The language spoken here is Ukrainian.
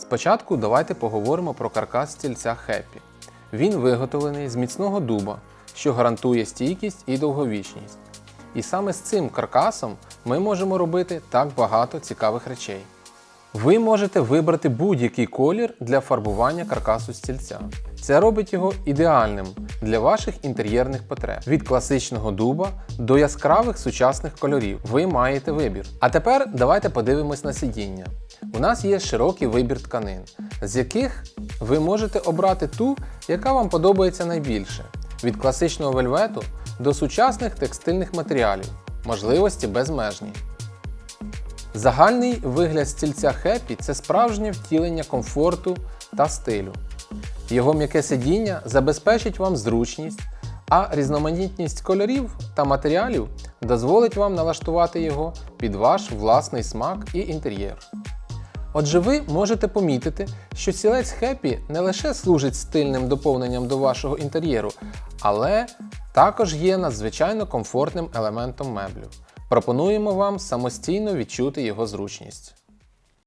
Спочатку давайте поговоримо про каркас стільця Happy. Він виготовлений з міцного дуба, що гарантує стійкість і довговічність. І саме з цим каркасом ми можемо робити так багато цікавих речей. Ви можете вибрати будь-який колір для фарбування каркасу стільця. Це робить його ідеальним для ваших інтер'єрних потреб. Від класичного дуба до яскравих сучасних кольорів ви маєте вибір. А тепер давайте подивимось на сидіння. У нас є широкий вибір тканин, з яких ви можете обрати ту, яка вам подобається найбільше. Від класичного вельвету до сучасних текстильних матеріалів. Можливості безмежні. Загальний вигляд стільця Happy – це справжнє втілення комфорту та стилю. Його м'яке сидіння забезпечить вам зручність, а різноманітність кольорів та матеріалів дозволить вам налаштувати його під ваш власний смак і інтер'єр. Отже, ви можете помітити, що стілець Happy не лише служить стильним доповненням до вашого інтер'єру, але також є надзвичайно комфортним елементом меблю. Пропонуємо вам самостійно відчути його зручність.